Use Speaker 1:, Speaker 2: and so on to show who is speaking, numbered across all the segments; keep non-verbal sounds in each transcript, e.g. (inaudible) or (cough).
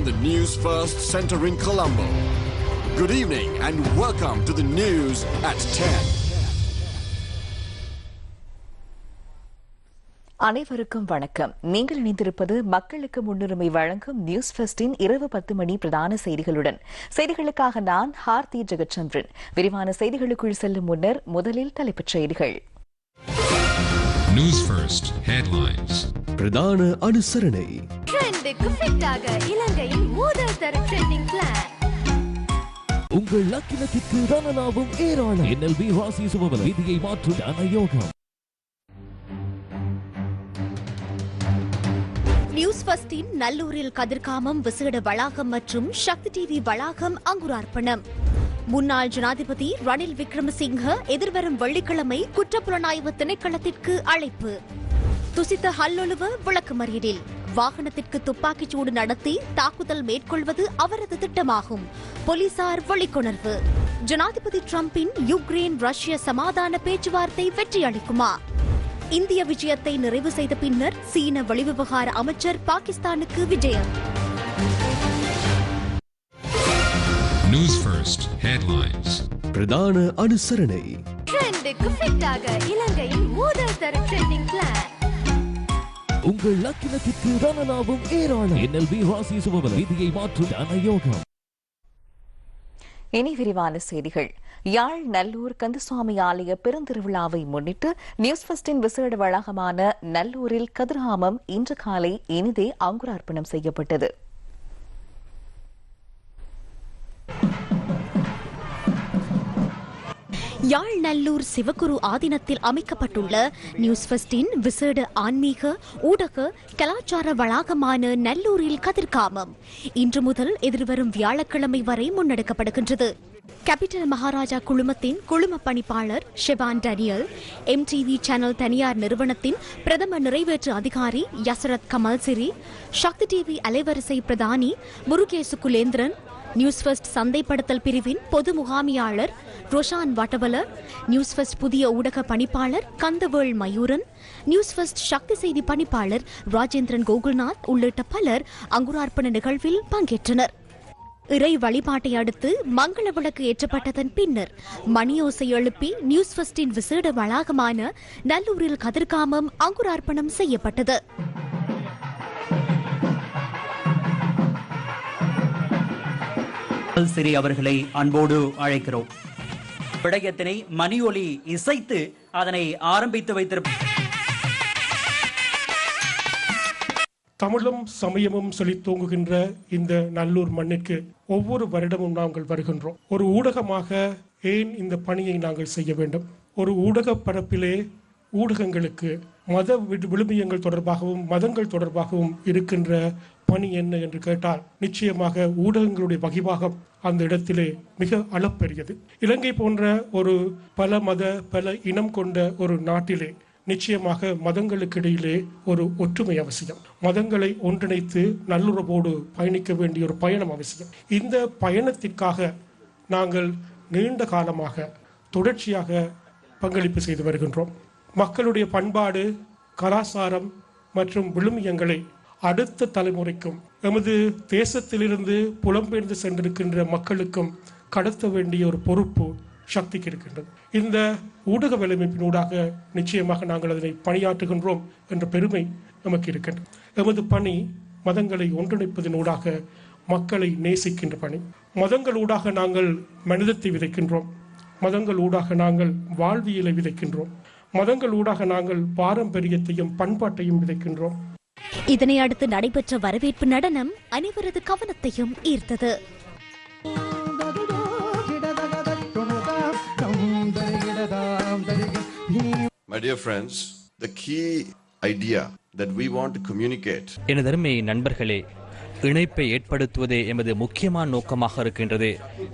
Speaker 1: on the News First Center in Colombo. Good evening and welcome to the news at 10.
Speaker 2: அனைவருக்கும் வணக்கம் நீங்கள் இணைந்திருப்பது மக்களுக்கு முன்னுரிமை வழங்கும் நியூஸ் ஃபர்ஸ்டின் இரவு பத்து மணி பிரதான செய்திகளுடன் செய்திகளுக்காக நான் ஹார்த்தி ஜெகச்சந்திரன் விரிவான செய்திகளுக்குள் செல்லும் முன்னர் முதலில் தலைப்புச் செய்திகள்
Speaker 3: News First headlines.
Speaker 4: பிரதான அனுசரணை.
Speaker 5: ட்ரெண்டுக்கு ஃபிட் ஆக இலங்கையின் முதல் தர ட்ரெண்டிங் பிளான்
Speaker 6: உங்கள் லக்கினத்திற்கு தனலாபம் ஏராளம். என்எல்பி ராசி சுபபல விதியை மாற்றும் தனயோகம்
Speaker 5: நியூஸ் ஃபர்ஸ்டின் நல்லூரில் கதிர்காமம் விசேட வளாகம் மற்றும் சக்தி டிவி வளாகம் அங்குரார்ப்பணம். முன்னாள் ஜனாதிபதி ரணில் விக்ரமசிங்க எதிர்வரும் வெள்ளிக்கிழமை குற்றப்புலனாய்வு திணைக்களத்திற்கு அழைப்பு. துசித்த ஹல்லொழுவ விளக்குமறியலில் வாகனத்திற்கு துப்பாக்கிச் சூடு நடத்தி தாக்குதல் மேற்கொள்வது அவரது திட்டமாகும். போலீசார் வெளிக்கொணர்வு. ஜனாதிபதி டிரம்பின் யுக்ரைன் ரஷ்ய சமாதான பேச்சுவார்த்தை வெற்றியளிக்குமா? இந்திய விஜயத்தை நிறைவு செய்த பின்னர் சீன வெளிவிவகார அமைச்சர் பாகிஸ்தானுக்கு விஜயம்.
Speaker 3: News First headlines.
Speaker 4: பிரதான அனுசரணை.
Speaker 5: ட்ரெண்டுக்கு ஃபிட் ஆக இலங்கையின் முதல் தர ட்ரெண்டிங் பிளான்
Speaker 6: உங்கள் லக்கினத்திற்கு தனலாபம் ஏராளம். என்எல்பி ராசி சுபபல. விதியை மாற்றும் தனயோகம்
Speaker 2: இனி விரிவான செய்திகள். யாழ் நல்லூர் கந்தசுவாமி ஆலய பெருந்திருவிழாவை முன்னிட்டு நியூஸ் ஃபர்ஸ்டின் விசேட வளாகமான நல்லூரில் கதிர்ஹாமம் இன்று காலை இனிதே அங்குரார்ப்பணம் செய்யப்பட்டது.
Speaker 5: யாழ் நல்லூர் சிவகுரு ஆதீனத்தில் அமைக்கப்பட்டுள்ள நியூஸ் ஃபஸ்டின் விசேட ஆன்மீக ஊடக கலாச்சார வளாகமான நல்லூரில் கதிர்காமம். இன்று முதல் எதிர்வரும் வியாழக்கிழமை வரை முன்னெடுக்கப்படுகின்றது. கேபிட்டல் மகாராஜா குழுமத்தின் குழும பணிப்பாளர் ஷெபான் டனியல் எம்டிவி சேனல் தனியார் நிறுவனத்தின் பிரதம நிறைவேற்று அதிகாரி யசரத் கமல் சிரி சக்தி டிவி அலைவரிசை பிரதானி முருகேசு குலேந்திரன் நியூஸ் ஃபர்ஸ்ட் சந்தைப்படுத்தல் பிரிவின் பொது முகாமியாளர் ரோஷான் வட்டவல நியூஸ் ஃபர்ஸ்ட் புதிய ஊடக பணிப்பாளர் கந்தவேள் மயூரன் நியூஸ் ஃபர்ஸ்ட் சக்தி செய்தி பணிப்பாளர் ராஜேந்திரன் கோகுல்நாத் உள்ளிட்ட பலர் அங்குரார்ப்பண நிகழ்வில் பங்கேற்றனர். இறை வழிபாட்டை அடுத்து மங்கள விளக்கு ஏற்றப்பட்டதன் பின்னர் மணியோசை எழுப்பி நியூஸ் ஃபர்ஸ்டின் விசேட வளாகமான நல்லூரில் கதிர்காமம் அங்குரார்ப்பணம் செய்யப்பட்டது.
Speaker 7: சிறி அவர்களை அன்போடு அழைக்கிறோம். விடயத்தினை மணியொலி இசைத்து அதனை ஆரம்பித்து வைத்திருப்ப
Speaker 8: தமிழும் சமயமும் சொல்லி தூங்குகின்ற இந்த நல்லூர் மண்ணிற்கு ஒவ்வொரு வருடமும் நாங்கள் வருகின்றோம். ஒரு ஊடகமாக ஏன் இந்த பணியை நாங்கள் செய்ய வேண்டும்? ஒரு ஊடக பரப்பிலே ஊடகங்களுக்கு மத விழுமியங்கள் தொடர்பாகவும் மதங்கள் தொடர்பாகவும் இருக்கின்ற பணி என்ன என்று கேட்டால் நிச்சயமாக ஊடகங்களுடைய வகிவாகம் அந்த இடத்திலே மிக அளப்பெரியது. இலங்கை போன்ற ஒரு பல மத பல இனம் கொண்ட ஒரு நாட்டிலே நிச்சயமாக மதங்களுக்கு இடையிலே ஒரு ஒற்றுமை அவசியம். மதங்களை ஒன்றிணைத்து நல்லுறவோடு பயணிக்க வேண்டிய ஒரு பயணம் அவசியம். இந்த பயணத்திற்காக நாங்கள் நீண்ட காலமாக தொடர்ச்சியாக பங்களிப்பு செய்து வருகின்றோம். மக்களுடைய பண்பாடு கலாச்சாரம் மற்றும் விழுமியங்களை அடுத்த தலைமுறைக்கும் எமது தேசத்திலிருந்து புலம்பெயர்ந்து சென்றிருக்கின்ற மக்களுக்கும் கடத்த வேண்டிய ஒரு பொறுப்பு சக்திக்கு இருக்கின்றது இந்த ஊடக வேலைமைப்பினூடாக நிச்சயமாக நாங்கள் அதனை பணியாற்றுகின்றோம் என்ற பெருமை நமக்கு இருக்கின்றது. எமது பணி மதங்களை ஒன்றிணைப்பதனூடாக மக்களை நேசிக்கின்ற பணி. மதங்களூடாக நாங்கள் மனிதத்தை விதைக்கின்றோம். மதங்கள் ஊடாக நாங்கள் வாழ்வியலை விதைக்கின்றோம். மதங்கள் ஊடாக நாங்கள் பாரம்பரியத்தையும் பண்பாட்டையும் விதைக்கின்றோம்.
Speaker 5: இதனை அடுத்து நடைபெற்ற வரவேற்பு நடனம் அனைவரது கவனத்தையும் ஈர்த்தது.
Speaker 9: My dear friends, the key idea that we want to communicate
Speaker 10: எனதருமை நண்பர்களே இணைப்பை ஏற்படுத்துவதே எமது முக்கியமான நோக்கமாக இருக்கின்றது.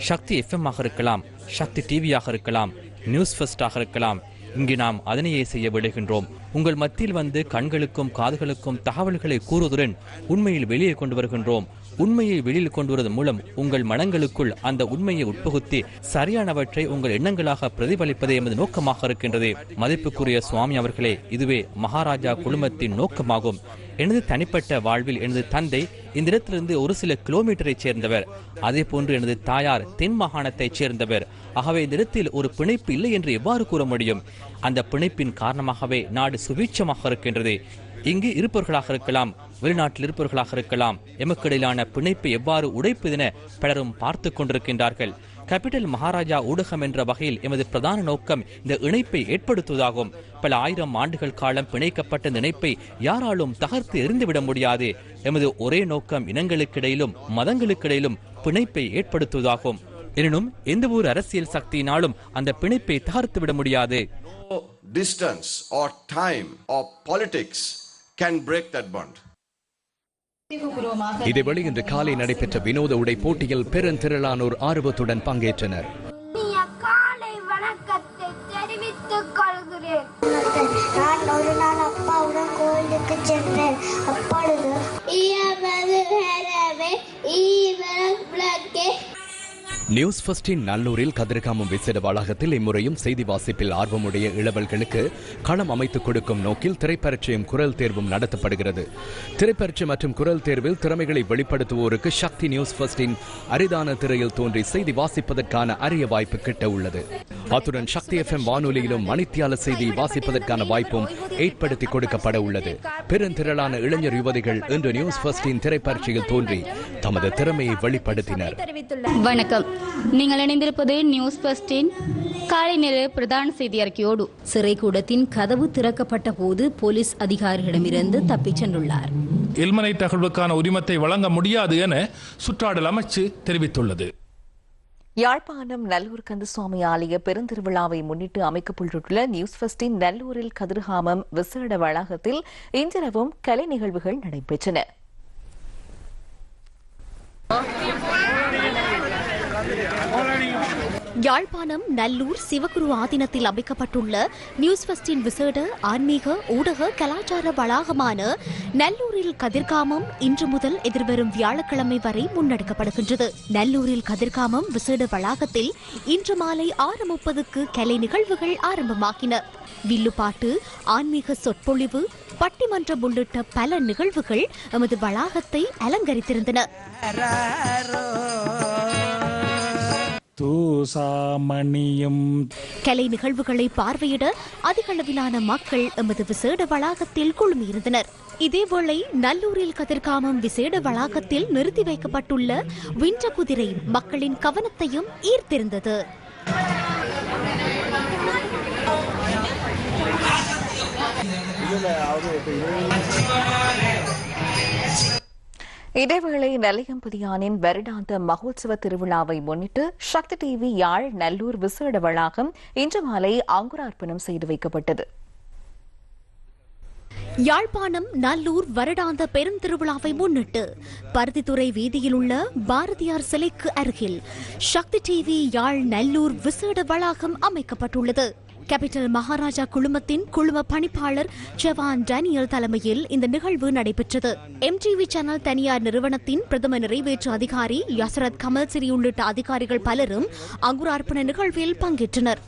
Speaker 10: சக்தி எஃப்எம் ஆக இருக்கலாம் சக்தி டிவியாக இருக்கலாம் நியூஸ் ஃபர்ஸ்டாக இருக்கலாம் இங்கு நாம் அதனையே செய்ய விடுகின்றோம் உங்கள் மத்தியில் வந்து கண்களுக்கும் காதுகளுக்கும் தகவல்களை கூறுவதுடன் உண்மையில் வெளியே கொண்டு வருகின்றோம். உண்மையை வெளியில் கொண்டு வருவதன் மூலம் உங்கள் மனங்களுக்குள் அந்த உண்மையை உட்புகுத்தி சரியானவற்றை உங்கள் எண்ணங்களாக பிரதிபலிப்பதே எமது நோக்கமாக இருக்கின்றது. மதிப்புக்குரிய சுவாமி அவர்களே இதுவே மகாராஜா குழுமத்தின் நோக்கமாகும். எனது தனிப்பட்ட வாழ்வில் எனது தந்தை இந்த இடத்திலிருந்து ஒரு சில கிலோமீட்டரை சேர்ந்தவர். அதே போன்று எனது தாயார் தென் மாகாணத்தைச் சேர்ந்தவர். ஆகவே இந்த இடத்தில் ஒரு பிணைப்பு இல்லை என்று எவ்வாறு கூற முடியும்? அந்த பிணைப்பின் காரணமாகவே நாடு சுபீட்சமாக இருக்கின்றது. இங்கு இருப்பவர்களாக இருக்கலாம் வெளிநாட்டில் இருப்பவர்களாக இருக்கலாம். எமக்கிடையிலான பிணைப்பை எவ்வாறு உடைப்பதென பலரும் பார்த்து கொண்டிருக்கின்றார்கள். கேபிட்டல் மகாராஜா ஊடகம் என்ற வகையில் எமது பிரதான நோக்கம் இந்த இணைப்பை ஏற்படுத்துவதாகும். பல ஆயிரம் ஆண்டுகள் காலம் பிணைக்கப்பட்ட இந்த இணைப்பை யாராலும் தகர்த்து எரிந்துவிட முடியாது. எமது ஒரே நோக்கம் இனங்களுக்கிடையிலும் மதங்களுக்கிடையிலும் பிணைப்பை ஏற்படுத்துவதாகும். எனினும் எந்த ஒரு அரசியல் சக்தியினாலும் அந்த பிணைப்பை தகர்த்து விட முடியாது
Speaker 9: distance or time or politics can break that bond.
Speaker 4: இதேவேளை இன்று காலை நடைபெற்ற வினோத உடை போட்டியில் பெருந்திரளானோர் ஆர்வத்துடன் பங்கேற்றனர்
Speaker 11: இனிய காலை வணக்கத்தை தெரிவித்துக் கொள்கிறேன் நான் ஒரு நாள் அப்பாவுடன் கோயிலுக்கு
Speaker 4: நியூஸ் ஃபர்ஸ்டின் நல்லூரில் கதிர்காமம் விசேட வளாகத்தில் இம்முறையும் செய்தி வாசிப்பில் ஆர்வமுடைய இளவல்களுக்கு களம் அமைத்துக் கொடுக்கும் நோக்கில் திரைப்பரட்சியும் குரல் தேர்வும் நடத்தப்படுகிறது. திரைப்பரட்சி மற்றும் குரல் தேர்வில் திறமைகளை வெளிப்படுத்துவோருக்கு சக்தி நியூஸ் ஃபர்ஸ்டின் அரிதான திரையில் தோன்றி செய்தி வாசிப்பதற்கான அரிய வாய்ப்பு கிட்ட உள்ளது. அத்துடன் சக்தி எஃப்எம் வானொலியிலும் மணித்தியால செய்தி வாசிப்பதற்கான வாய்ப்பும் ஏற்படுத்தி கொடுக்கப்பட உள்ளது. பெருந்திரளான இளைஞர் யுவதிகள் இன்று நியூஸ் ஃபர்ஸ்டின் திரைப்பரட்சியில் தோன்றி தமது திறமையை வெளிப்படுத்தினர்.
Speaker 12: வணக்கம். நீங்கள் இணைந்திருப்பது நியூஸ் ஃபர்ஸ்டின் காலை நேர பிரதான செய்தி அறிக்கையோடு.
Speaker 5: சிறைக்கூடத்தின் கதவு திறக்கப்பட்ட போது போலீஸ் அதிகாரிகளிடமிருந்து தப்பிச் சென்றுள்ளார்.
Speaker 13: எல்மனை தகவலுக்கான உரிமத்தை வழங்க முடியாது என சுற்றாடல் அமைச்சு தெரிவித்துள்ளது.
Speaker 2: யாழ்ப்பாணம் நல்லூர் கந்தசுவாமி ஆலய பெருந்திருவிழாவை முன்னிட்டு அமைக்கப்பட்டுள்ள நியூஸ் ஃபர்ஸ்டின் நல்லூரில் கதிர்காமம் விசேட வளாகத்தில் இன்றிரவும் கலை நிகழ்வுகள் நடைபெற்றன.
Speaker 5: யாழ்ப்பாணம் நல்லூர் சிவகுரு ஆதீனத்தில் அமைக்கப்பட்டுள்ள நியூஸ் ஃபர்ஸ்டின் விசேட ஆன்மீக ஊடக கலாச்சார வளாகமான நல்லூரில் கதிர்காமம் இன்று முதல் எதிர்வரும் வியாழக்கிழமை வரை முன்னெடுக்கப்படுகின்றது. நல்லூரில் கதிர்காமம் விசேட வளாகத்தில் இன்று மாலை ஆறு முப்பதுக்கு கலை நிகழ்வுகள் ஆரம்பமாகின. வில்லுப்பாட்டு ஆன்மீக சொற்பொழிவு பட்டிமன்றம் உள்ளிட்ட பல நிகழ்வுகள் எமது வளாகத்தை அலங்கரித்திருந்தன.
Speaker 13: தூசாமணியும்
Speaker 5: கலை நிகழ்வுகளை பார்வையிட அதிக அளவிலான மக்கள் எமது விசேட வளாகத்தில் குழுமியிருந்தனர். இதேவேளை நல்லூரில் கதிர்காமம் விசேட வளாகத்தில் நிறுத்தி வைக்கப்பட்டுள்ள வின்ற குதிரை மக்களின் கவனத்தையும் ஈர்த்திருந்தது.
Speaker 2: இதேவேளை நெல்லையம்பதியானின் வருடாந்த மகோத்சவ திருவிழாவை முன்னிட்டு சக்தி டிவி யாழ் நல்லூர் விசேட வளாகம் இன்று மாலை அங்குரார்ப்பணம் செய்து வைக்கப்பட்டது.
Speaker 5: யாழ்ப்பாணம் நல்லூர் வருடாந்த பெருந்திருவிழாவை முன்னிட்டு பருத்தித்துறை வீதியில் உள்ள பாரதியார் சிலைக்கு அருகில் சக்தி டிவி யாழ் நல்லூர் விசேட வளாகம் அமைக்கப்பட்டுள்ளது. கேபிட்டல் மகாராஜா குழுமத்தின் குழும பணிப்பாளர் ஜவான் டேனியல் தலைமையில் இந்த நிகழ்வு நடைபெற்றது. எம்டிவி சேனல் தனியார் நிறுவனத்தின் பிரதம நிறைவேற்று அதிகாரி யசரத் கமல்சிரி உள்ளிட்ட அதிகாரிகள் பலரும் அங்குரார்ப்பண நிகழ்வில் பங்கேற்றனர்.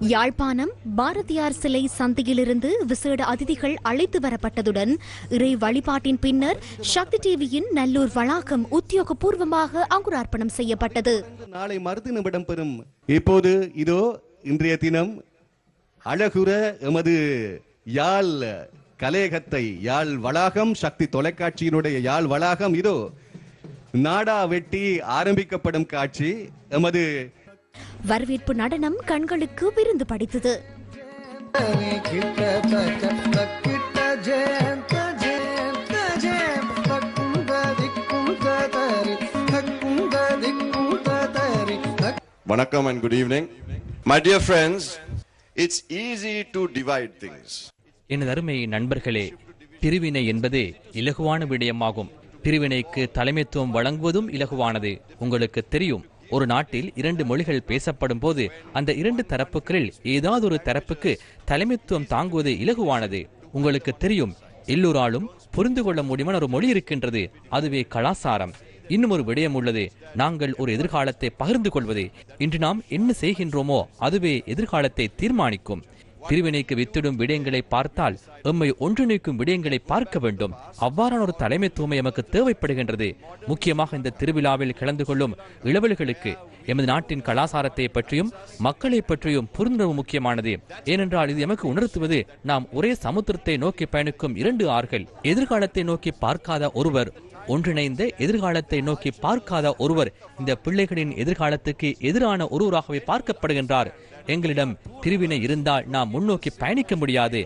Speaker 5: யாழ்ப்பாணம் பாரதியார் சிலை சந்தையிலிருந்து விசேட அதிதிகள் அழைத்து வரப்பட்டதுடன் இறை வழிபாட்டின் பின்னர் சக்தி டிவியின் நல்லூர் வளாகம் உத்தியோகபூர்வமாக அங்குரார்ப்பணம் செய்யப்பட்டது.
Speaker 14: நாளை மறுதினம் இடம்பெறும் இப்போது இதோ இன்றைய தினம். அழகுற எமது யாழ் கலையகத்தை யாழ் வளாகம் சக்தி தொலைக்காட்சியினுடைய யாழ் வளாகம் இதோ நாடா வெட்டி ஆரம்பிக்கப்படும் காட்சி எமது
Speaker 5: வரவேற்பு நடனம் கண்களுக்கு விருந்து படித்தது
Speaker 9: Vanakkam and good evening. My dear friends, it's easy to divide things
Speaker 10: எனது அருமை நண்பர்களே பிரிவினை என்பது இலகுவான விடயமாகும். பிரிவினைக்கு தலைமைத்துவம் வழங்குவதும் இலகுவானது. உங்களுக்கு தெரியும் ஒரு நாட்டில் இரண்டு மொழிகள் பேசப்படும் போது அந்த இரண்டு தரப்புகளில் ஏதாவது ஒரு தரப்புக்கு தலைமைத்துவம் தாங்குவது இலகுவானது. உங்களுக்கு தெரியும் எல்லோராலும் புரிந்து கொள்ள முடியுமான ஒரு மொழி இருக்கின்றது. அதுவே கலாசாரம் இன்னும் ஒரு விடயம் உள்ளது. நாங்கள் ஒரு எதிர்காலத்தை பகிர்ந்து கொள்வது. இன்று நாம் என்ன செய்கின்றோமோ அதுவே எதிர்காலத்தை தீர்மானிக்கும். பிரிவினைக்கு வித்திடும் விடயங்களை பார்த்தால் எம்மை ஒன்றிணைக்கும் விடயங்களை பார்க்க வேண்டும். அவ்வாறான ஒரு தலைமைத்துவம் எமக்கு தேவைப்படுகின்றது. முக்கியமாக இந்த திருவிழாவில் கலந்து கொள்ளும் இளவல்களுக்கு எமது நாட்டின் கலாசாரத்தை பற்றியும் மக்களை பற்றியும் புரிந்துணர்வு முக்கியமானது. ஏனென்றால் இது எமக்கு உணர்த்துவது நாம் ஒரே சமுத்திரத்தை நோக்கி பயணிக்கும் இரண்டு ஆறுகள் எதிர்காலத்தை நோக்கி பார்க்காத ஒருவர் ஒன்றிணைந்த எதிர்காலத்தை நோக்கி பார்க்காத ஒருவர் இந்த பிள்ளைகளின் எதிர்காலத்துக்கு எதிரான ஒருவராகவே பார்க்கப்படுகின்றார் எங்களிடம் பிரிவினை இருந்தால் நாம் முன்னோக்கி பயணிக்க முடியாது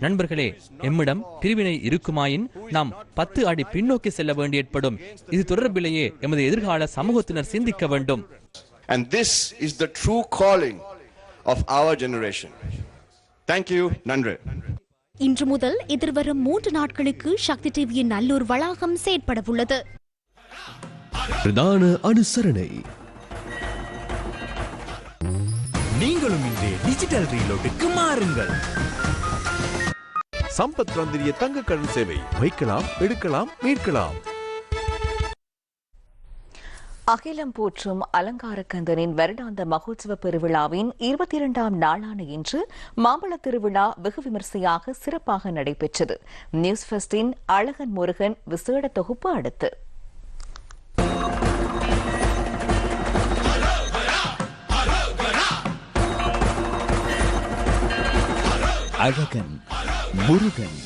Speaker 10: நண்பர்களே எம்மிடம் பிரிவினை இருக்குமாயின் நாம் பத்து அடி பின்னோக்கி செல்ல வேண்டி ஏற்படும் இது தொடர்பிலேயே எமது எதிர்கால சமூகத்தினர் சிந்திக்க வேண்டும்
Speaker 9: And this is the true calling of our generation. Thank you, Nandre.
Speaker 5: இன்று முதல் எதிர்வரும் மூன்று நாட்களுக்கு சக்தி டிவியின் நல்லூர் வளாகம் செயற்படவுள்ளது.
Speaker 6: பிரதான அனுசரணை.
Speaker 15: நீங்களும் இன்று டிஜிட்டல் ரீலோட்டுக்கு மாறுங்கள்.
Speaker 16: சம்பத் ரந்திரிய தங்க கடன் சேவை வைக்கலாம் எடுக்கலாம் மீட்கலாம்.
Speaker 2: அகிலம் போற்றும் அலங்காரக்கந்தனின் வருடாந்த மகோத்சவ பெருவிழாவின் இருபத்தி இரண்டாம் நாளான இன்று மாம்பழ திருவிழா வெகு விமர்சையாக சிறப்பாக நடைபெற்றது. நியூஸ் ஃபெஸ்டின் அழகன் முருகன் விசேட தொகுப்பு அடுத்து.
Speaker 6: அழகன் முருகன்.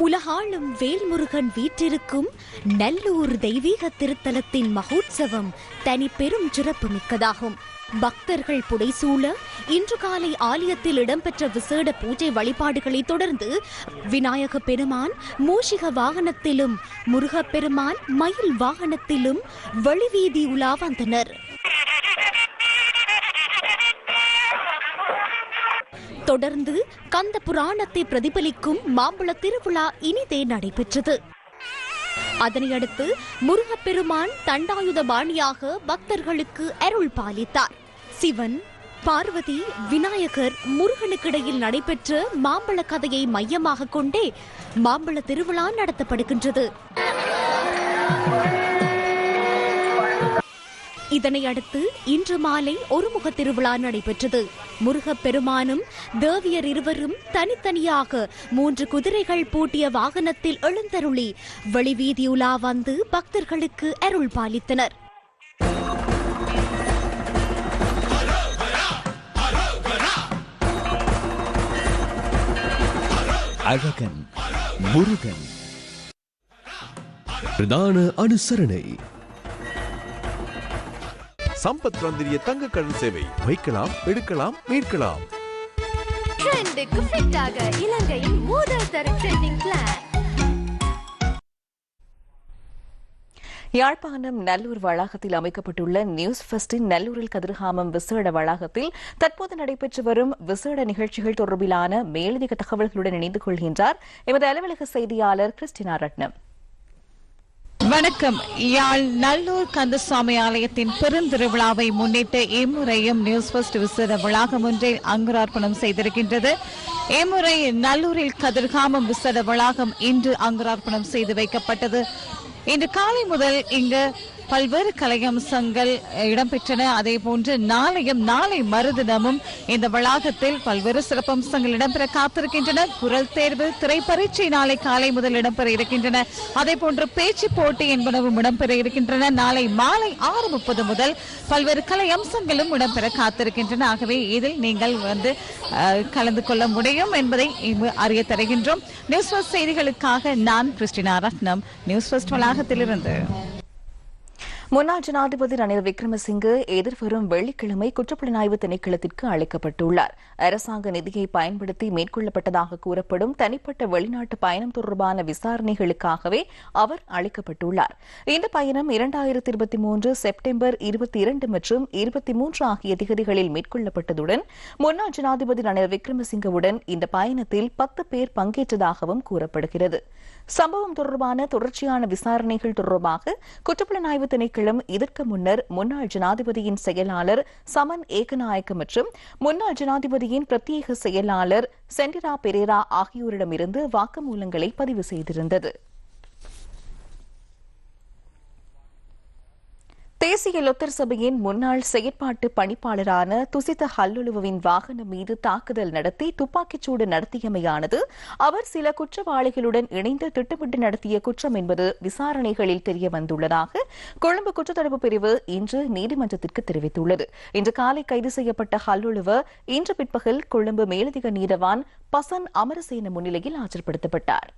Speaker 5: உலகாளும் வேல்முருகன் வீற்றிருக்கும் நல்லூர் தெய்வீக திருத்தலத்தின் மகோத்சவம் தனி பெரும் சிறப்பு மிக்கதாகும் பக்தர்கள் புடைசூழ இன்று காலை ஆலயத்தில் இடம்பெற்ற விசேட பூஜை வழிபாடுகளை தொடர்ந்து விநாயக பெருமான் மூஷிக வாகனத்திலும் முருகப் பெருமான் மயில் வாகனத்திலும் வெளிவீதி உலா வந்தனர். தொடர்ந்து கந்த புராணத்தை பிரதிபலிக்கும் மாம்பழ திருவிழா இனிதே நடைபெற்றது. அதனையடுத்து முருகப்பெருமான் தண்டாயுத பாணியாக பக்தர்களுக்கு அருள் பாலித்தார். சிவன் பார்வதி விநாயகர் முருகனுக்கிடையில் நடைபெற்ற மாம்பழ கதையை மையமாக கொண்டே மாம்பழ திருவிழா நடத்தப்படுகின்றது. இதனை அடுத்து இன்று மாலை ஒருமுக திருவிழா நடைபெற்றது. முருகப் பெருமானும் தேவியர் இருவரும் தனித்தனியாக மூன்று குதிரைகள் பூட்டிய வாகனத்தில் எழுந்தருளி வெளிவீதி உலா வந்து பக்தர்களுக்கு அருள் பாலித்தனர்.
Speaker 6: அழகன் முருகன். பிரதான அனுசரணை.
Speaker 16: சம்பத் ரந்திரிய தங்க கடன் சேவை. வைக்கலாம் எடுக்கலாம் மீட்கலாம்.
Speaker 17: ட்ரெண்டுக்கு ஃபிட் ஆக இலங்கையின் முதல் தர ட்ரெண்டிங் பிளான்
Speaker 2: யாழ்ப்பாணம் நல்லூர் வளாகத்தில் அமைக்கப்பட்டுள்ள நியூஸ் ஃபெஸ்டின் நல்லூரில் கதிர்காமம் விசேட வளாகத்தில் தற்போது நடைபெற்று வரும் விசேட நிகழ்ச்சிகள் தொடர்பிலான மேலதிக தகவல்களுடன் இணைந்து கொள்கின்றார் எமது அலுவலக செய்தியாளர் கிறிஸ்டினா ரட்னம்.
Speaker 18: வணக்கம். யாழ் நல்லூர் கந்தசுவாமி ஆலயத்தின் பெருந்திருவிழாவை முன்னிட்டு இம்முறையும் நியூஸ் பஸ்ட் விசேட வளாகம் ஒன்றை அங்குரார்ப்பணம் செய்திருக்கின்றது. இம்முறை நல்லூரில் கதிர்காமம் விசேட வளாகம் இன்று அங்குரார்ப்பணம் செய்து வைக்கப்பட்டது. இன்று காலை முதல் இங்கு பல்வேறு கலையம்சங்கள் இடம்பெற்றன. அதே போன்று நாளையும் நாளை மறுதினமும் இந்த வளாகத்தில் பல்வேறு சிறப்பம்சங்கள் இடம்பெற காத்திருக்கின்றன. குரல் தேர்வு திரைப்பரீட்சை நாளை காலை முதல் இடம்பெற இருக்கின்றன. அதே போன்று பேச்சு போட்டி என்பனவும் இடம்பெற இருக்கின்றன. நாளை மாலை ஆறு முப்பது முதல் பல்வேறு கலை அம்சங்களும் இடம்பெற காத்திருக்கின்றன. ஆகவே இதில் நீங்கள் வந்து கலந்து கொள்ள முடியும் என்பதை அறிய தருகின்றோம். நியூஸ் ஃபர்ஸ்ட் செய்திகளுக்காக நான் கிறிஸ்டினா ரத்னம். நியூஸ் ஃபர்ஸ்ட் வளாகத்திலிருந்து.
Speaker 2: முன்னாள் ஜனாதிபதி ரணில் விக்ரமசிங்கே எதிர்வரும் வெள்ளிக்கிழமை குற்றப்புலனாய்வு திணைக்களத்திற்கு அழைக்கப்பட்டுள்ளார். அரசாங்க நிதியை பயன்படுத்தி மேற்கொள்ளப்பட்டதாக கூறப்படும் தனிப்பட்ட வெளிநாட்டு பயணம் தொடர்பான விசாரணைகளுக்காகவே அவர் அழைக்கப்பட்டுள்ளார். இந்த பயணம் இரண்டாயிரத்தி இருபத்தி மூன்று செப்டம்பர் இருபத்தி இரண்டு மற்றும் இருபத்தி மூன்று ஆகிய திகதிகளில் மேற்கொள்ளப்பட்டதுடன் முன்னாள் ஜனாதிபதி ரணில் விக்ரமசிங்கவுடன் இந்த பயணத்தில் பத்து பேர் பங்கேற்றதாகவும் கூறப்படுகிறது. சம்பவம் தொடர்பான தொடர்ச்சியான விசாரணைகள் தொடர்பாக குற்றப்புலனாய்வு திணைக்களம் இதற்கு முன்னர் முன்னாள் ஜனாதிபதியின் செயலாளர் சமன் ஏகநாயக்க மற்றும் முன்னாள் ஜனாதிபதியின் பிரத்யேக செயலாளர் சென்டிரா பெரேரா ஆகியோரிடமிருந்து வாக்குமூலங்களை பதிவு செய்திருந்தது. தேசிய லொத்தர் சபையின் முன்னாள் செயற்பாட்டு பணிப்பாளரான துசித ஹல்லுலுவின் வாகனம் மீது தாக்குதல் நடத்தி துப்பாக்கிச்சூடு நடத்தியமையானது. அவர் சில குற்றவாளிகளுடன் இணைந்து திட்டமிட்டு நடத்திய குற்றம் என்பது விசாரணைகளில் தெரியவந்துள்ளதாக கொழும்பு குற்றத்தடுப்பு பிரிவு இன்று நீதிமன்றத்திற்கு தெரிவித்துள்ளது. இன்று காலை கைது செய்யப்பட்ட ஹல்லுலுவ இன்று பிற்பகல் கொழும்பு மேலதிக நீதவான் பசன் அமரசேன முன்னிலையில் ஆஜர்படுத்தப்பட்டார்.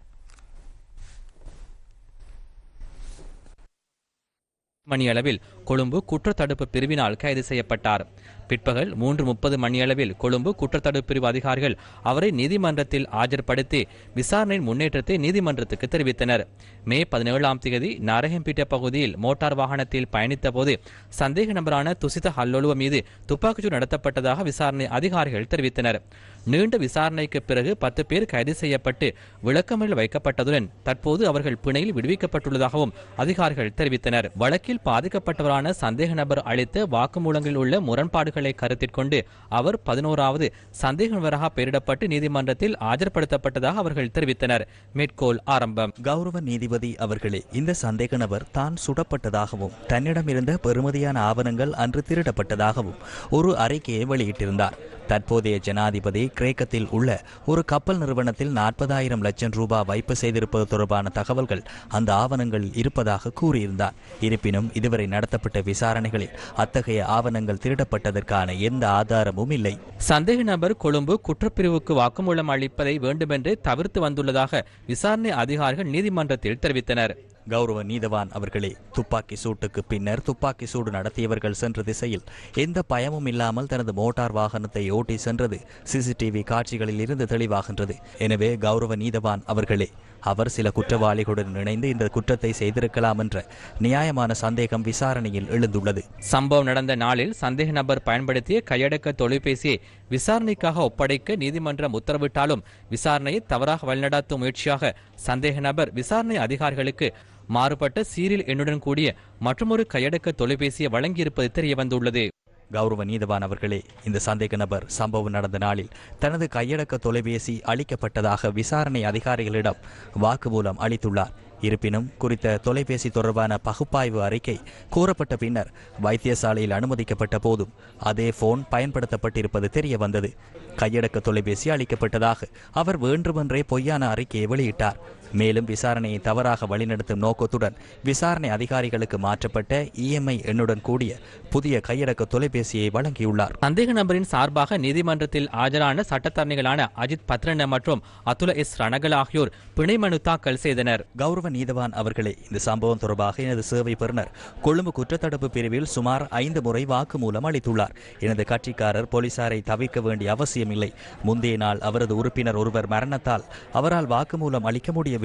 Speaker 10: மணியளவில் கொழும்பு குற்றத்தடுப்பு பிரிவினால் கைது செய்யப்பட்டார். பிற்பகல் மூன்று முப்பது மணியளவில் கொழும்பு குற்றத்தடுப்பு பிரிவு அதிகாரிகள் அவரை நீதிமன்றத்தில் ஆஜர்படுத்தி விசாரணையின் முன்னேற்றத்தை நீதிமன்றத்துக்கு தெரிவித்தனர். மே பதினேழாம் தேதி நாரகம்பீட்ட பகுதியில் மோட்டார் வாகனத்தில் பயணித்தபோது சந்தேக நபரான துசித ஹல்லொலுவ மீது துப்பாக்கிச்சூடு நடத்தப்பட்டதாக விசாரணை அதிகாரிகள் தெரிவித்தனர். நீண்ட விசாரணைக்கு பிறகு பத்து பேர் கைது செய்யப்பட்டு விளக்கமில் வைக்கப்பட்டதுடன் தற்போது அவர்கள் பிணையில் விடுவிக்கப்பட்டுள்ளதாகவும் அதிகாரிகள் தெரிவித்தனர். வழக்கில் பாதிக்கப்பட்டவரான சந்தேக நபர் அளித்த வாக்குமூலங்களில் உள்ள முரண்பாடுகளை கருத்தில் கொண்டு அவர் பதினோராவது சந்தேக நபராக பெயரிடப்பட்டு நீதிமன்றத்தில் ஆஜர்படுத்தப்பட்டதாக அவர்கள் தெரிவித்தனர். மேற்கோள் ஆரம்பம்.
Speaker 19: கௌரவ நீதிபதி அவர்களே இந்த சந்தேக நபர் தான் சுடப்பட்டதாகவும் தன்னிடமிருந்த பெறுமதியான ஆவணங்கள் அன்று திருடப்பட்டதாகவும் ஒரு அறிக்கையை வெளியிட்டிருந்தார். தற்போதைய ஜனாதிபதி கிரேக்கத்தில் உள்ள ஒரு கப்பல் நிறுவனத்தில் நாற்பதாயிரம் லட்சம் ரூபாய் வைப்பு செய்திருப்பது தொடர்பான தகவல்கள் அந்த ஆவணங்களில் இருப்பதாக கூறியிருந்தார். இருப்பினும் இதுவரை நடத்தப்பட்ட விசாரணைகளில் அத்தகைய ஆவணங்கள் திருடப்பட்டதற்கான எந்த ஆதாரமும் இல்லை.
Speaker 10: சந்தேக நபர் கொழும்பு குற்றப்பிரிவுக்கு வாக்குமூலம் அளிப்பதை வேண்டுமென்றே தவிர்த்து வந்துள்ளதாக விசாரணை அதிகாரிகள் நீதிமன்றத்தில் தெரிவித்தனர்.
Speaker 19: கௌரவ நீதவான் அவர்களே துப்பாக்கி சூட்டுக்கு பின்னர் துப்பாக்கி சூடு நடத்தியவர்கள் சென்ற திசையில் எந்த பயமும் இல்லாமல் தனது மோட்டார் வாகனத்தை ஓட்டி சென்றது. சிசிடிவி காட்சிகளில் இருந்து தெளிவாகின்றது. எனவே கௌரவ நீதவான் அவர்களே அவர் சில குற்றவாளிகளுடன் இணைந்து இந்த குற்றத்தை செய்திருக்கலாம் என்ற நியாயமான சந்தேகம் விசாரணையில் எழுந்துள்ளது.
Speaker 10: சம்பவம் நடந்த நாளில் சந்தேக நபர் பயன்படுத்திய கையடக்க தொலைபேசியை விசாரணைக்காக ஒப்படைக்க நீதிமன்றம் உத்தரவிட்டாலும் விசாரணையை தவறாக வழிநடாத்தும் முயற்சியாக சந்தேக நபர் விசாரணை அதிகாரிகளுக்கு மாறுபட்ட சீரியல் எண்ணுடன் கூடிய மற்றொரு கையடக்க தொலைபேசியை வழங்கியிருப்பது தெரிய வந்துள்ளது
Speaker 19: கௌரவ நீதவான் அவர்களே இந்த சந்தேக நபர் சம்பவம் நடந்த நாளில் தனது கையடக்க தொலைபேசி அளிக்கப்பட்டதாக விசாரணை அதிகாரிகளிடம் வாக்குமூலம் அளித்துள்ளார். இருப்பினும் குறித்த தொலைபேசி தொடர்பான பகுப்பாய்வு அறிக்கை கூறப்பட்ட பின்னர் வைத்தியசாலையில் அனுமதிக்கப்பட்ட போதும் அதே போன் பயன்படுத்தப்பட்டிருப்பது தெரிய வந்தது கையடக்க தொலைபேசி அளிக்கப்பட்டதாக அவர் வேண்டுமென்றே பொய்யான அறிக்கையை வெளியிட்டார். மேலும் விசாரணையை தவறாக வழிநடத்தும் நோக்கத்துடன் விசாரணை அதிகாரிகளுக்கு மாற்றப்பட்ட இஎம்ஐ எண்ணுடன் கூடிய புதிய கையடக்க தொலைபேசியை வழங்கியுள்ளார்.
Speaker 10: சந்தேக நபரின் சார்பாக நீதிமன்றத்தில் ஆஜரான சட்டத்தரணிகளான அஜித் பத்ரன மற்றும் அதுல எஸ் ரணகல் ஆகியோர் பிணை மனு தாக்கல் செய்தனர்.
Speaker 19: கௌரவ நீதவான் அவர்களே இந்த சம்பவம் தொடர்பாக எனது சேவை பெறுநர் கொழும்பு குற்றத்தடுப்பு பிரிவில் சுமார் ஐந்து முறை வாக்குமூலம் அளித்துள்ளார். எனது கட்சிக்காரர் போலீசாரை தவிர்க்க வேண்டிய அவசியமில்லை. முந்தைய நாள் அவரது உறுப்பினர் ஒருவர் மரணத்தால் அவரால் வாக்குமூலம் அளிக்க முடியவில்லை.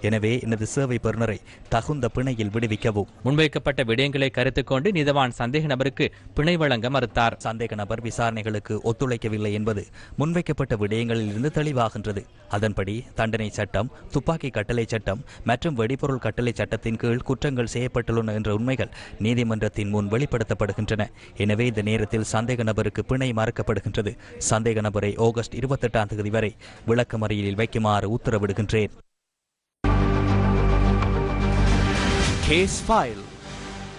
Speaker 19: எனவே எனது சேவை பெறுநரை தகுந்த பிணையில் விடுவிக்கவும்.
Speaker 10: முன்வைக்கப்பட்ட விடயங்களை கருத்துக் கொண்டு நீதவான் சந்தேக நபருக்கு பிணை வழங்க மறுத்தார்.
Speaker 19: சந்தேக நபர் விசாரணைகளுக்கு ஒத்துழைக்கவில்லை என்பது முன்வைக்கப்பட்ட விடயங்களில் இருந்து தெளிவாகின்றது. அதன்படி தண்டனை சட்டம் துப்பாக்கி கட்டளை சட்டம் மற்றும் வெடிபொருள் கட்டளை சட்டத்தின் கீழ் குற்றங்கள் செய்யப்பட்டுள்ளன என்ற உண்மைகள் நீதிமன்றத்தின் முன் வெளிப்படுத்தப்படுகின்றன. எனவே இந்த நேரத்தில் சந்தேக நபருக்கு பிணை மறுக்கப்படுகின்றது. சந்தேக நபரை ஆகஸ்ட் இருபத்தெட்டாம் தேதி வரை விளக்கமறியலில் வைக்குமாறு உத்தரவிடுகின்றேன்.
Speaker 15: Case file.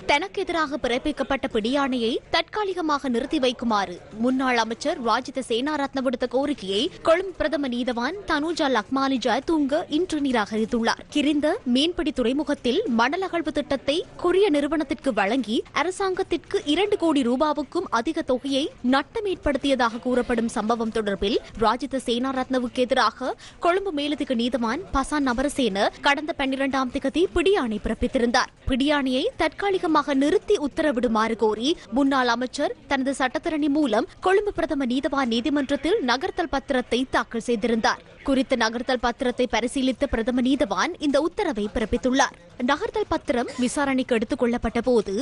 Speaker 5: தனக்கு எதிராக பிறப்பிக்கப்பட்ட பிடியாணையை தற்காலிகமாக நிறுத்தி வைக்குமாறு முன்னாள் அமைச்சர் ராஜித சேனாரத்ன விடுத்த கோரிக்கையை கொழும்பு பிரதம நீதவான் தனுஜா லக்மாலி ஜயதூங்க இன்று நிராகரித்துள்ளார். கிரிந்த மீன்பிடி துறைமுகத்தில் மணல் அகழ்வு திட்டத்தை கொரிய நிறுவனத்திற்கு வழங்கி அரசாங்கத்திற்கு இரண்டு கோடி ரூபாவுக்கும் அதிக தொகையை நட்டம் ஏற்படுத்தியதாக கூறப்படும் சம்பவம் தொடர்பில் ராஜித சேனாரத்னவுக்கு எதிராக கொழும்பு மேலதிக நீதவான் பசான் நபரசேன கடந்த பன்னிரண்டாம் திகதி பிடியாணை பிறப்பித்திருந்தார். பிடியாணையை தற்காலிகமாக தாமதமாக நிறுத்தி உத்தரவிடுமாறு கோரி முன்னாள் அமைச்சர் தனது சட்டத்தரணி மூலம் கொழும்பு பிரதம நீதவான் நீதிமன்றத்தில் நகர்த்தல் பத்திரத்தை தாக்கல் செய்திருந்தார். குறித்த நகர்த்தல் பத்திரத்தை பரிசீலித்த பிரதம நீதவான் இந்த உத்தரவை பிறப்பித்துள்ளார். நகர்த்தல் பத்திரம் விசாரணைக்கு எடுத்துக் கொள்ளப்பட்ட போது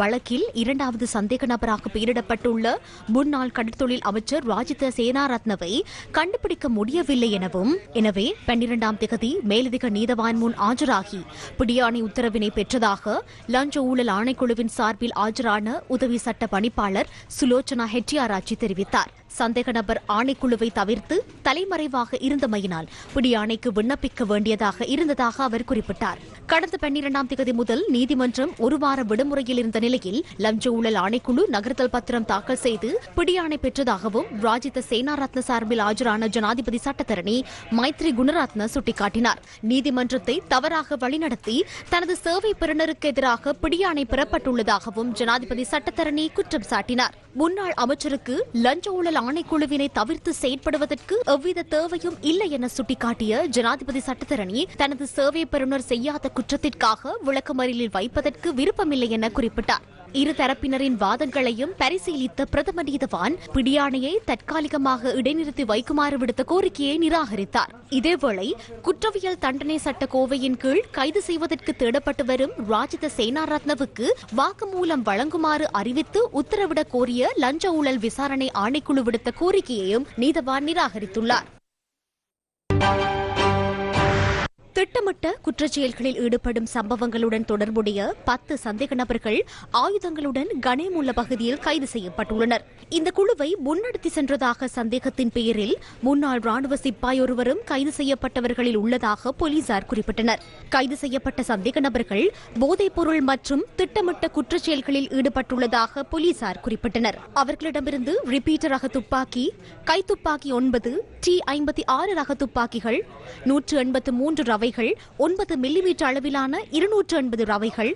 Speaker 5: வழக்கில் இரண்டாவது சந்தேக நபராக பெயரிடப்பட்டுள்ள முன்னாள் கடற்தொழில் அமைச்சர் ராஜித சேனாரத்னவை கண்டுபிடிக்க முடியவில்லை எனவும் எனவே பன்னிரண்டாம் திகதி மேலதிக நீதவான் முன் ஆஜராகி பிடியாணை உத்தரவினை பெற்றதாக லஞ்ச ஊழல் ஆணைக்குழுவின் சார்பில் ஆஜரான உதவி சட்ட பணிப்பாளர் சுலோச்சனா ஹெட்டியாராச்சி தெரிவித்தார். சந்தேக நபர் ஆணைக்குழுவை தவிர்த்து தலைமறைவாக இருந்தமையினால் பிடியாணைக்கு விண்ணப்பிக்க வேண்டியதாக இருந்ததாக அவர் குறிப்பிட்டார். கடந்த பன்னிரண்டாம் தேதி முதல் நீதிமன்றம் ஒரு வார விடுமுறையில் இருந்த நிலையில் லஞ்ச ஊழல் ஆணைக்குழு நகர்த்தல் பத்திரம் தாக்கல் செய்து பிடியாணை பெற்றதாகவும் ராஜித சேனாரத்ன சார்பில் ஆஜரான ஜனாதிபதி சட்டத்தரணி மைத்ரி குணரத்ன சுட்டிக்காட்டினார். நீதிமன்றத்தை தவறாக வழிநடத்தி தனது சேவை பெறுநருக்கு எதிராக பிடியாணை பெறப்பட்டுள்ளதாகவும் ஜனாதிபதி சட்டத்தரணி குற்றம் சாட்டினார். முன்னாள் அமைச்சருக்கு லஞ்ச ஊழல் ஆணைக்குழுவினை தவிர்த்து செயற்படுவதற்கு எவ்வித தேவையும் இல்லை என சுட்டிக்காட்டிய ஜனாதிபதி சட்டத்தரணி தனது சேவை பெறுநர் செய்யாத குற்றத்திற்காக விளக்கமறியலில் வைப்பதற்கு விருப்பமில்லை என குறிப்பிட்டார். இரு தரப்பினரின் வாதங்களையும் பரிசீலித்த பிரதம நீதவான் பிடியாணையை தற்காலிகமாக இடைநிறுத்தி வைக்குமாறு விடுத்த கோரிக்கையை நிராகரித்தார். இதேவேளை குற்றவியல் தண்டனை சட்ட கோவையின் கீழ் கைது செய்வதற்கு தேடப்பட்டு வரும் ராஜித சேனாரத்னவுக்கு வாக்குமூலம் வழங்குமாறு அறிவித்து உத்தரவிடக் கோரிய லஞ்ச ஊழல் விசாரணை ஆணைக்குழு விடுத்த கோரிக்கையையும் நீதவான் நிராகரித்துள்ளார். திட்டமிட்ட குற்றச்செயல்களில் ஈடுபடும் சம்பவங்களுடன் தொடர்புடைய பத்து சந்தேக நபர்கள் ஆயுதங்களுடன் கனேமுள்ள பகுதியில் கைது செய்யப்பட்டுள்ளனர். இந்த குழுவை முன்னெடுத்து சென்றதாக சந்தேகத்தின் பெயரில் முன்னாள் ராணுவ சிப்பாய் ஒருவரும் கைது செய்யப்பட்டவர்களில் உள்ளதாக போலீசார் குறிப்பிட்டனர். கைது செய்யப்பட்ட சந்தேக நபர்கள் போதைப்பொருள் மற்றும் திட்டமிட்ட குற்றச்செயல்களில் ஈடுபட்டுள்ளதாக போலீசார் குறிப்பிட்டனர். அவர்களிடமிருந்து ரிப்பீட்டர் ரக துப்பாக்கி கைத்துப்பாக்கி ஒன்பது டி ஐம்பத்தி ஆறு ரக துப்பாக்கிகள் நூற்று எண்பத்து மூன்று ரவைகள் ஒன்பது மில்லிமீட்டர் அளவிலான இருநூற்று எண்பது ரவைகள்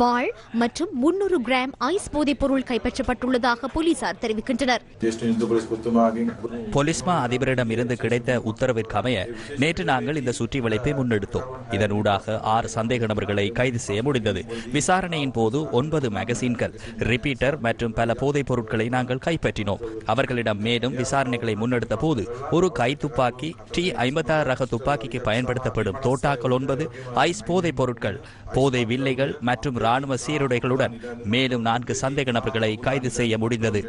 Speaker 5: வாழ் மற்றும் முன்னூறு கிராம் ஐஸ் போதைப் பொருள் கைப்பற்றப்பட்டுள்ளதாக போலீசார் தெரிவிக்கின்றனர்.
Speaker 19: போலீஸ்மா அதிபரிடம் இருந்து கிடைத்த உத்தரவிற்கமைய நேற்று நாங்கள் இந்த சுற்றி வளைப்பை முன்னெடுத்தோம். இதனூடாக ஆறு சந்தேக நபர்களை கைது செய்ய முடிந்தது. விசாரணையின் போது ஒன்பது மேகசின்கள் ரிப்பீட்டர் மற்றும் பல போதைப் பொருட்களை நாங்கள் கைப்பற்றினோம். அவர்களிடம் மேலும் விசாரணைகளை முன்னெடுத்த போது ஒரு கை துப்பாக்கி டி ஐம்பத்தாறு ரக துப்பாக்கிக்கு பயன்படுத்தப்படும் தோட்டாக்கள் ஒன்பது ஐஸ் போதைப் பொருட்கள் போதை வில்லைகள் மற்றும் ராணுவ சீருடைகளுடன் மேலும் நான்கு சந்தேக நபர்களை கைது செய்ய முடிந்தது.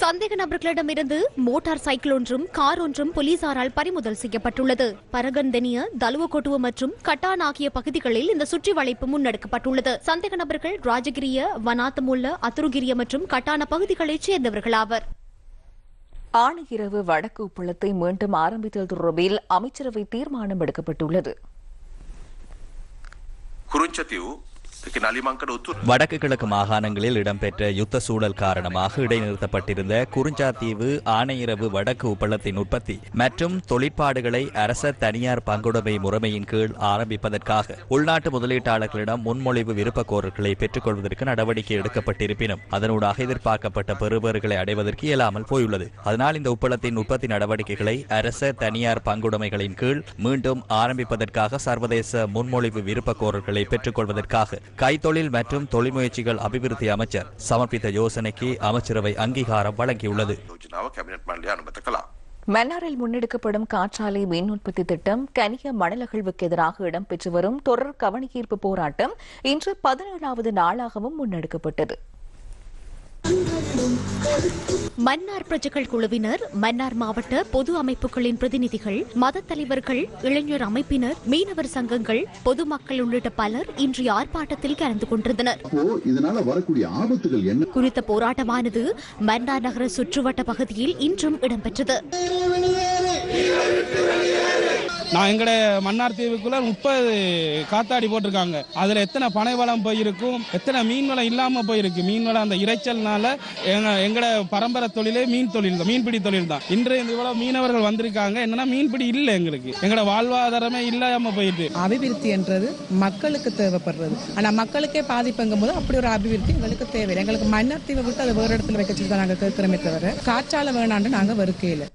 Speaker 5: சந்தேக நபர்களிடமிருந்து மோட்டார் சைக்கிள் ஒன்றும் கார் ஒன்றும் போலீசாரால் பறிமுதல் செய்யப்பட்டுள்ளது. பரகந்தனிய தலுவகொட்டுவ மற்றும் கட்டான் ஆகிய பகுதிகளில் இந்த சுற்றி வளைப்பு முன்னெடுக்கப்பட்டுள்ளது. சந்தேக நபர்கள் ராஜகிரிய வனாத்தமுள்ள அத்துருகிரிய மற்றும் கட்டான பகுதிகளைச் சேர்ந்தவர்களாவர்
Speaker 2: ஆணையிரவு வடக்கு உப்பளத்தை மீண்டும் ஆரம்பித்தல் தொடர்பில் அமைச்சரவை தீர்மானம் எடுக்கப்பட்டுள்ளது.
Speaker 16: කුරුංචති වූ
Speaker 19: வடக்கு கிழக்கு மாகாணங்களில் இடம்பெற்ற யுத்த சூழல் காரணமாக இடைநிறுத்தப்பட்டிருந்த குறிஞ்சாத்தீவு ஆணையரவு வடக்கு உப்பளத்தின் உற்பத்தி மற்றும் தொழிற்பாடுகளை அரச தனியார் பங்குடைமை முறைமையின் கீழ் ஆரம்பிப்பதற்காக உள்நாட்டு முதலீட்டாளர்களிடம் முன்மொழிவு விருப்பக்கோரல்களை பெற்றுக்கொள்வதற்கு நடவடிக்கை எடுக்கப்பட்டிருப்பினும் அதனூடாக எதிர்பார்க்கப்பட்ட பெறுபேறுகளை அடைவதற்கு இயலாமல் போயுள்ளது. அதனால் இந்த உப்பளத்தின் உற்பத்தி நடவடிக்கைகளை அரச தனியார் பங்குடைமைகளின் கீழ் மீண்டும் ஆரம்பிப்பதற்காக சர்வதேச முன்மொழிவு விருப்பக்கோரல்களை பெற்றுக்கொள்வதற்காக கைத்தொழில் மற்றும் தொழில் முயற்சிகள் அபிவிருத்தி அமைச்சர் சமர்ப்பித்த யோசனைக்கு அமைச்சரவை அங்கீகாரம் வழங்கியுள்ளது.
Speaker 2: மன்னாரில் முன்னெடுக்கப்படும் காற்றாலை மின் உற்பத்தி திட்டம் கனிய மணலகழ்வுக்கு எதிராக இடம்பெற்று வரும் தொடர் கவனஈர்ப்பு போராட்டம் இன்று பதினேழாவது நாளாகவும் முன்னெடுக்கப்பட்டது.
Speaker 5: மன்னார் பிரஜைகள் குழுவினர் மன்னார் மாவட்ட பொது அமைப்புகளின் பிரதிநிதிகள் மத தலைவர்கள் இளைஞர் அமைப்பினர் மீனவர் சங்கங்கள் பொதுமக்கள் உள்ளிட்ட பலர் இன்றைய ஆர்ப்பாட்டத்தில் கலந்து கொண்டிருந்தனர்.
Speaker 20: இதனால வரக்கூடிய ஆபத்துகள் என்ன?
Speaker 5: குறித்த போராட்டமானது மன்னார் நகர சுற்றுவட்ட பகுதியில் இன்றும் இடம்பெற்றது.
Speaker 21: நான் எங்கட மன்னார் தீவுக்குள்ள முப்பது காத்தாடி போட்டிருக்காங்க. அதுல எத்தனை பனை வளம் போயிருக்கும் எத்தனை மீன் வளம் இல்லாம போயிருக்கு. மீன் வளம் அந்த இறைச்சல்னால எங்கட பரம்பரை தொழிலே மீன் தொழில் தான் மீன்பிடி தொழில் தான் இன்று இந்த இவ்வளவு மீனவர்கள் வந்திருக்காங்க என்னன்னா மீன்பிடி இல்லை எங்களுக்கு. எங்கட வாழ்வாதாரமே இல்லாம போயிட்டு.
Speaker 22: அபிவிருத்தி என்றது மக்களுக்கு தேவைப்படுறது. ஆனா மக்களுக்கே பாதிப்புங்கும் போது அப்படி ஒரு அபிவிருத்தி எங்களுக்கு தேவை எங்களுக்கு மன்னர் தீவை விட்டு அதை வேறு இடத்துல வைக்க சொல்லி தான் நாங்கள் கேட்கிறோமே தவிர காற்றால வேணாண்டு நாங்கள் வெறுக்கையில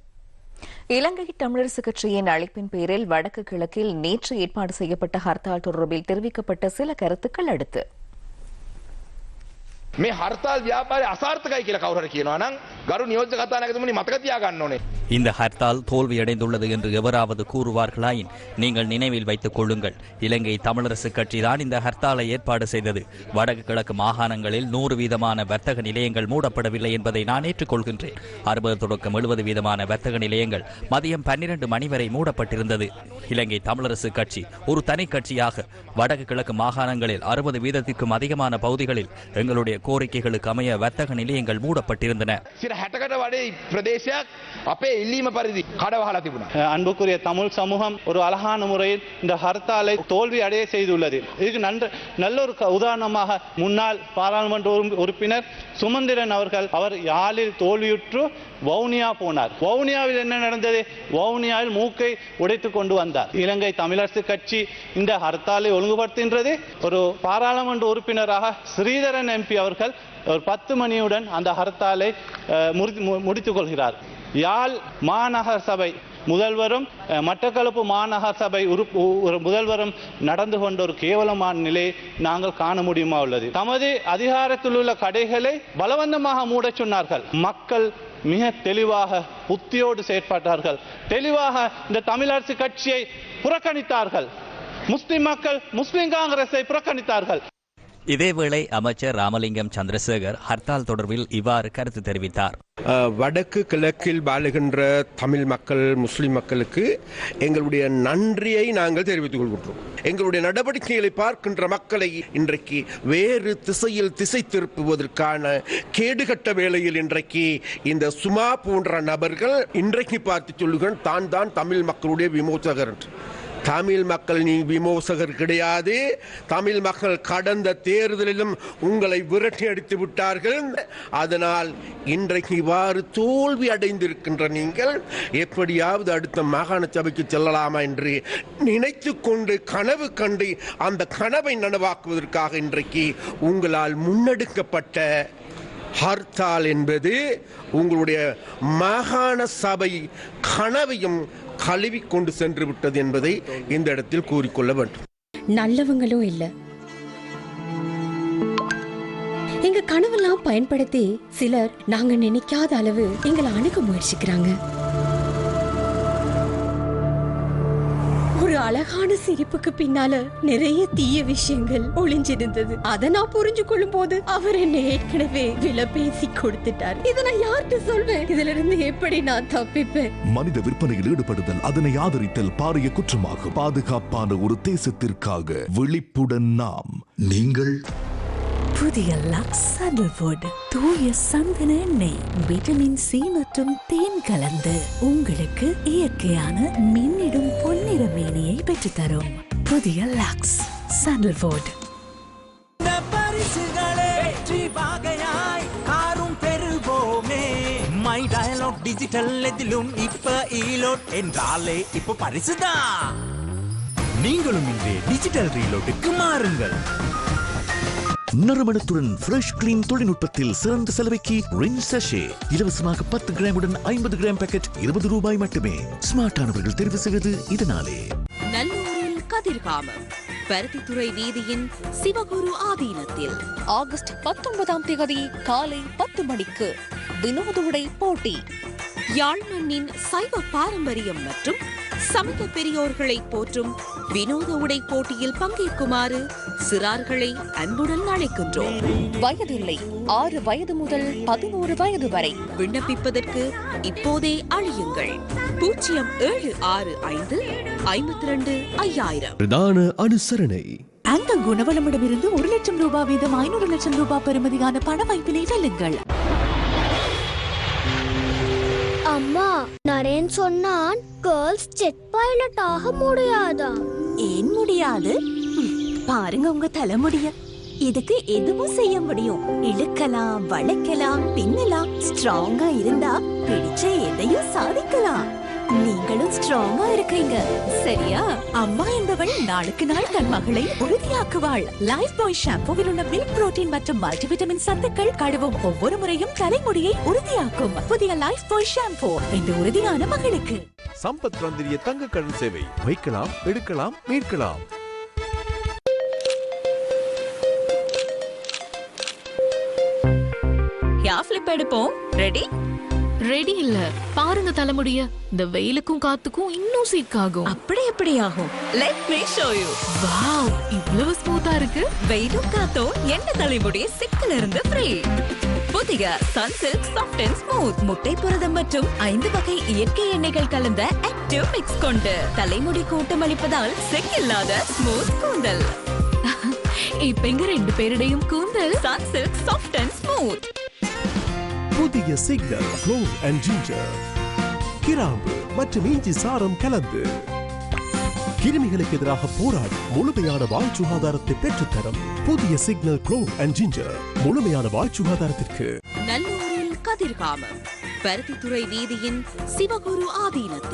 Speaker 2: இலங்கை தமிழரசு கட்சியின் அழைப்பின் பேரில் வடக்கு கிழக்கில் நேற்று ஏற்பாடு செய்யப்பட்ட ஹர்த்தால் தொடர்பில் தெரிவிக்கப்பட்ட சில கருத்துக்கள் அடுத்து
Speaker 23: මේ හර්තාල් ව්‍යාපාරය අසාර්ථකයි කියලා කවුරු හරි කියනවා නම් ගරු නියෝජ්‍ය කතානායකතුමනි මතක තියාගන්න ඕනේ.
Speaker 19: இந்த ஹர்த்தால் தோல்வியடைந்துள்ளது என்று எவராவது கூறுவார்களாயின் நீங்கள் நினைவில் வைத்துக் கொள்ளுங்கள் இலங்கை தமிழரசு கட்சி தான் இந்த ஹர்த்தாலை ஏற்பாடு செய்தது வடக்கு கிழக்கு மாகாணங்களில் நூறு வீதமான வர்த்தக நிலையங்கள் மூடப்படவில்லை என்பதை நான் ஏற்றுக்கொள்கின்றேன் அறுபது தொடக்கம் எழுபது வீதமான வர்த்தக நிலையங்கள் மதியம் பன்னிரண்டு மணி வரை மூடப்பட்டிருந்தது இலங்கை தமிழரசு கட்சி ஒரு தனி கட்சியாக வடக்கு கிழக்கு மாகாணங்களில் அறுபது வீதத்திற்கும் அதிகமான பகுதிகளில் எங்களுடைய கோரிக்கைகளுக்கு அமைய வர்த்தக நிலையங்கள் மூடப்பட்டிருந்தன.
Speaker 24: அன்புக்குரிய தமிழ் சமூகம் ஒரு அழகான முறையில் இந்த ஹர்த்தாலை தோல்வி அடைய செய்துள்ளது இதுக்கு நன்ற நல்ல ஒரு உதாரணமாக முன்னாள் பாராளுமன்ற உறுப்பினர் சுமந்திரன் அவர்கள் அவர் யாழில் தோல்வியுற்று வவுனியா போனார் வவுனியாவில் என்ன நடந்தது வவுனியாவில் மூக்கை உடைத்து கொண்டு வந்தார் இலங்கை தமிழரசு கட்சி இந்த ஹர்த்தாலை ஒழுங்குபடுத்துகின்றது ஒரு பாராளுமன்ற உறுப்பினராக ஸ்ரீதரன் எம்பி அவர் ஒரு பத்து மணியுடன் அந்த ஹர்த்தாலை முடித்துக் கொள்கிறார். யாழ் மாநகர சபை முதல்வரும் மட்டக்களப்பு மாநகர சபை உறுப்பு முதல்வரும் நடந்து கொண்ட ஒரு கேவலமான நிலை நாங்கள் காண முடியுமா உள்ளது. தமது அதிகாரத்தில் உள்ள கடைகளை பலவந்தமாக மூடச் சொன்னார்கள். மக்கள் மிக தெளிவாக புத்தியோடு செயற்பட்டார்கள். தெளிவாக இந்த தமிழரசு கட்சியை புறக்கணித்தார்கள். முஸ்லிம் மக்கள் முஸ்லிம் காங்கிரஸை புறக்கணித்தார்கள்.
Speaker 19: இதேவேளை அமைச்சர் ராமலிங்கம் சந்திரசேகர் ஹர்த்தால் தொடர்பில் இவ்வாறு கருத்து தெரிவித்தார்
Speaker 23: வடக்கு கிழக்கில் வாழுகின்ற தமிழ் மக்கள் முஸ்லிம் மக்களுக்கு எங்களுடைய நன்றியை நாங்கள் தெரிவித்துக் கொள்கின்றோம் எங்களுடைய நடவடிக்கைகளை பார்க்கின்ற மக்களை இன்றைக்கு வேறு திசையில் திசை திருப்புவதற்கான கேடுகட்ட வேளையில் இன்றைக்கு இந்த சுமா போன்ற நபர்கள் இன்றைக்கு பார்த்து சொல்லுகிறேன் தான் தான் தமிழ் மக்களுடைய விமோசகர் என்று. தமிழ் மக்கள் நீ விமோசகர் கிடையாது. தமிழ் மக்கள் கடந்த தேர்தலிலும் உங்களை விரட்டி அடித்து விட்டார்கள். அதனால் இன்றைக்கு இவ்வாறு தோல்வி அடைந்திருக்கின்ற நீங்கள் எப்படியாவது அடுத்த மாகாண சபைக்கு செல்லலாமா என்று நினைத்து கொண்டு கனவு கண்டு அந்த கனவை நனவாக்குவதற்காக இன்றைக்கு உங்களால் முன்னெடுக்கப்பட்ட ஹர்த்தால் என்பது உங்களுடைய மாகாண சபை கனவையும் கழுவி கொண்டு சென்று விட்டது என்பதை இந்த இடத்தில் கூறிக்கொள்ள வேண்டும்.
Speaker 25: நல்லவங்களும் இல்லை. எங்க கனவெல்லாம் பயன்படுத்தி சிலர் நாங்க நினைக்காத அளவு எங்களை அணுக முயற்சிக்கிறாங்க. ஒரு அழகான சிரிப்புக்கு பின்னால நிறைய தீய விஷயங்கள் ஒளிஞ்சிருந்தது. அதை நான் புரிஞ்சு கொள்ளும் போது அவர் என்னை ஏற்கனவே வில பேசி கொடுத்துட்டார். இதை நான் யார்கிட்ட சொல்வேன்? இதுல இருந்து எப்படி நான் தப்பிப்பேன்?
Speaker 6: மனித விற்பனையில் ஈடுபடுதல் அதனை ஆதரித்தல் பாரிய குற்றமாகும். பாதுகாப்பான ஒரு தேசத்திற்காக விழிப்புடன் நாம் நீங்கள்
Speaker 26: புதிய லக்ஸ் சண்டல்வுட் தூய சந்தன எண்ணெய் விட்டமின் சி மற்றும் தேன் கலந்து உங்களுக்கு இயற்கையான மின்னிடும் பொன்னிற மேனியை பெற்றுத்தரும். புதிய
Speaker 27: Lux sandalwood My Dialog digital எதிலும் இப்ப ஈலோட் என்றாலே இப்ப பரிசுதான். நீங்களும் இன்றே டிஜிட்டல் ரீலோட்டுக்கு மாறுங்கள்.
Speaker 6: நறுமணத்துடன் ஃப்ரெஷ் கிளீன் தொழில்நுட்பத்தில் சிறந்த செலவைக்கு ரின் சஷே இலவசமாக பத்து கிராமுடன் ஐம்பது கிராம் பாக்கெட் இருபது ரூபாய் மட்டுமே. ஸ்மார்ட்டானவர்கள் தெரிவு செய்வது இதனாலே.
Speaker 28: நல்லூரில் கதிர்காமம். பருத்தித்துறை வீதியின் சிவகுரு ஆதீனத்தில். ஆகஸ்ட் பத்தொன்பதாம் தேதி காலை பத்து மணிக்கு வினோத உடை போட்டி. யாழ்மண்ணின் சைவ பாரம்பரியம் மற்றும் சமய பெரியோர்களை போற்றும் வினோத உடை போட்டியில் பங்கேற்குமாறு சிறார்களை அன்புடன் அழைக்கின்றோம். வயதில்லை ஆறு வயது முதல் பதினோரு வயது வரை விண்ணப்பிப்பதற்கு இப்போதே அழியுங்கள். பூஜ்ஜியம் ஏழு ஆறு ஐந்து ஐம்பத்தி ரெண்டு ஐயாயிரம்.
Speaker 29: பிரதான அனுசரணை.
Speaker 26: அந்த குணவளமிடமிருந்து ஒரு லட்சம் ரூபாய் வீதம் ஐநூறு லட்சம் ரூபாய் பெறுமதியான பண வாய்ப்பினை வெல்லுங்கள்
Speaker 11: நரேன் சொன்னான்? கேர்ள்ஸ் ஜெட் பைலட் ஆக முடியாதா?
Speaker 26: ஏன் முடியாது? பாருங்க உங்க தலைமுடிய. இதுக்கு எதுவும் செய்ய முடியும். இழுக்கலாம் வளைக்கலாம் பின்னலாம். ஸ்ட்ராங்கா இருந்தா பிடிச்ச எதையும் சாதிக்கலாம். நீங்களும் ஸ்ட்ராங்கா இருக்கீங்க சரியா? அம்மா என்பவள் நாளுக்கு நாள் தன் மகளை உறுதியாக்குவாள். லைஃப் பாய் ஷாம்பூவில் உள்ள மில்க் புரோட்டீன் மற்றும் மல்டிவிட்டமின் சத்துக்கள் கழுவும் ஒவ்வொரு முறையும் தலைமுடியை உறுதியாக்கும். புதிய லைஃப் பாய் ஷாம்பூ இந்த உறுதியான மகளுக்கு.
Speaker 16: சம்பத் ரந்திரிய தங்க கடன் சேவை. வைக்கலாம் எடுக்கலாம் மீட்கலாம்.
Speaker 26: யா ஃபிளிப் எடுப்போம். ரெடி
Speaker 25: ரெடி இல்ல. பாருங்க தலைமுடிய. இந்த வெயிலுக்கும் காத்துக்கும் இன்னும் சிக்காகும்.
Speaker 26: அப்படி எப்படி ஆகும் let me show you
Speaker 25: wow இவ்வளவு ஸ்மூத்தா இருக்கு.
Speaker 26: வெயிலும் காத்தோ எந்த தலைமுடி சிக்கல இருந்து ஃப்ரீ புதிய சன்சில்க் சாஃப்ட் அண்ட் ஸ்மூத் முட்டை புரதம் மற்றும் ஐந்து வகை இயற்கை எண்ணெய்கள் கலந்த ஆக்டிவ் மிக்ஸ் கொண்டு தலைமுடி கூட்டம் அளிப்பதால் சிக்கில்லாத ஸ்மூத் கூந்தல். (laughs)
Speaker 25: இப்ப எங்க ரெண்டு பேருடையும் கூந்தல்.
Speaker 26: சன்சில்க் சாஃப்ட் அண்ட் ஸ்மூத்
Speaker 16: புதிய சிக்னல் க்ளோவ் அண்ட் ஜிஞ்சர் கிராம்பு மற்றும் இஞ்சி சாரம் கலந்து. கிருமிகளுக்கு எதிராக போராடி முழுமையான வாய் சுகாதாரத்தை பெற்றுத்தரும் புதிய சிக்னல் க்ளோவ் அண்ட் ஜிஞ்சர் முழுமையான வாய் சுகாதாரத்திற்கு.
Speaker 28: நல்லூரில் கதிர்காமம். பருத்தித்துறை வீதியின் சிவகுரு ஆதீனத்தில்.